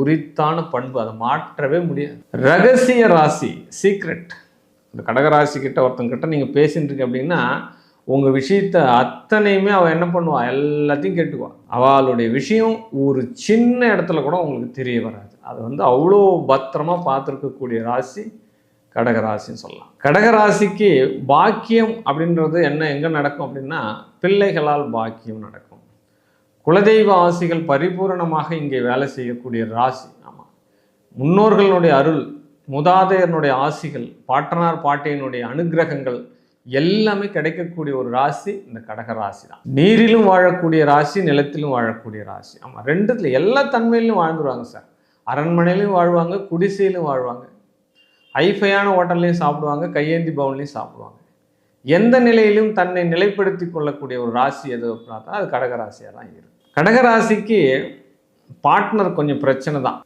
உரித்தான பண்பு. அதை மாற்றவே முடியாது. ரகசிய ராசி சீக்ரெட் இந்த கடகராசி கிட்ட ஒருத்தங்கிட்ட நீங்கள் பேசிட்டுருக்கு அப்படின்னா உங்கள் விஷயத்த அத்தனையுமே அவள் என்ன பண்ணுவாள் எல்லாத்தையும் கேட்டுக்குவாள் அவளுடைய விஷயம் ஒரு சின்ன இடத்துல கூட உங்களுக்கு தெரிய வராது. அது வந்து அவ்வளோ பத்திரமா பார்த்துருக்கக்கூடிய ராசி கடகராசின்னு சொல்லலாம். கடகராசிக்கு பாக்கியம் அப்படின்றது என்ன எங்கே நடக்கும் அப்படின்னா பிள்ளைகளால் பாக்கியம் நடக்கும். குலதெய்வ ஆசிகள் பரிபூரணமாக இங்கே வேலை செய்யக்கூடிய ராசி. ஆமாம் முன்னோர்களுடைய அருள் முதாதையனுடைய ஆசிகள் பாட்டனார் பாட்டியனுடைய அனுக்கிரகங்கள் எல்லாமே கிடைக்கக்கூடிய ஒரு ராசி இந்த கடக ராசி தான் நீரிலும் வாழக்கூடிய ராசி நிலத்திலும் வாழக்கூடிய ராசி. ஆமாம் ரெண்டுத்துல எல்லா தன்மையிலும் வாழ்ந்துருவாங்க சார். அரண்மனையிலையும் வாழ்வாங்க குடிசையிலும் வாழ்வாங்க. ஐஃபையான ஹோட்டல்லையும் சாப்பிடுவாங்க கையேந்தி பவுன்லையும் சாப்பிடுவாங்க. எந்த நிலையிலும் தன்னை நிலைப்படுத்தி கொள்ளக்கூடிய ஒரு ராசி எது அப்படின்னா அது கடகராசியாக தான் இருக்கு. கடகராசிக்கு பார்ட்னர் கொஞ்சம் பிரச்சனை தான்.